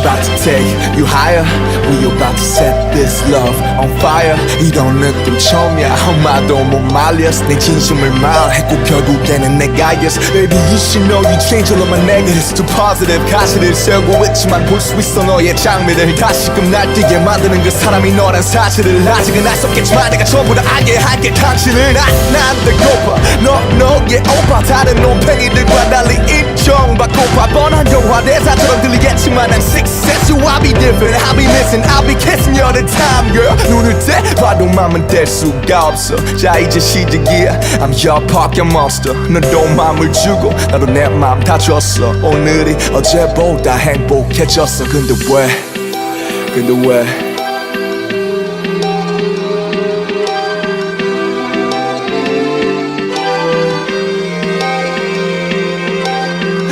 about to take you higher We about to set this love on fire. 이런 느낌 처음이야. 엄마도 못 말렸어. 내 진심을 말했고 결국에는 내가 yes. Baby you should know you change all of my negatives to positive. 가시를 세우고 있지만 볼 수 있어 너의 장미를 다시금 날뛰게 만드는 그 사람이 너란 사실을 아직은 알 수 없겠지만 내가 전부 다 알게 할게 당신은 난 배고파. 너 너의 오빠. 다른 놈팽이들과 달리 인정받고파. 뻔한 영화 대사처럼 들리겠지만 I'm you I'll be different I'll be missing I'll be kissing you all the time girl 눈을 떼 봐도 맘은 뗄 수가 없어 자 이제 시작이야 I'm your pocket monster 너도 맘을 주고 나도 내 맘 다 줬어 오늘이 어제보다 행복해졌어 근데 왜 근데 왜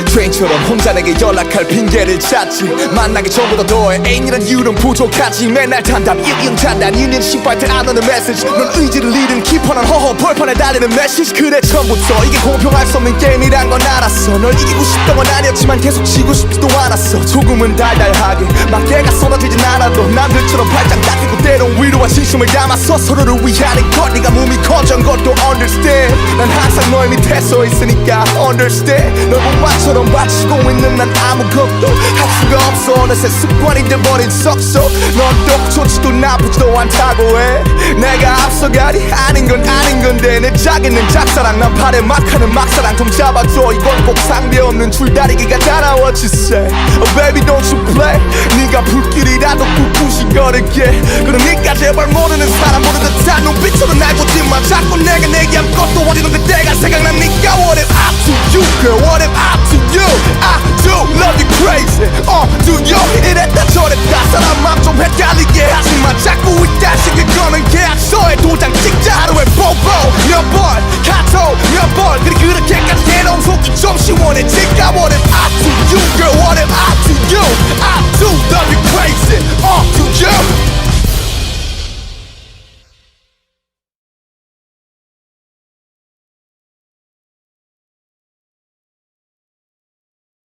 트레인처럼 혼자 내게 연락할 핑계를 찾지. 만나기 전보다 너의 애인이란 이유는 부족하지. 맨날 단답 일용 단단. 1년 신발때 안 오는 메시지. 넌 의지를 잃은 깊어난 허허 벌판에 달리는 메시지. 그래 처음부터 이게 공평할 수 없는 게임이란 건 알았어. 널 이기고 싶던 건 아니었지만 계속 지고 싶지도 않았어. 조금은 달달하게 막대가 쏟아지진 않아도 남들처럼 발짝 닦이고 때론 위로와 진심을 담아서 서로를 위하는 것 네가 몸이 커진 것도 understand. 난 항상 너의 밑에 서 있으니까 understand. 널 본바처럼 바치고 있는 난 아무것도 할 수가 없어. 어느새 습관이 돼버린 속속 넌또 좋지도 나쁘지도 않다고 해. 내가 앞서가리 아닌 건 아닌 건데 내 자기는 짝사랑 난 팔에 막하는 막사랑 좀 잡아줘. 이건 꼭 상대 없는 줄다리기가 따라 what you say oh baby don't you play. 네가 불길이라도 꿋꿋이 걸을게. 그러니까 제발 모르는 사람 보는 듯한 눈빛으로 날 보지마. 자꾸 내가 내게 아무것도 어리는 그때가 생각나니까 what if I to you girl? What if I I want it.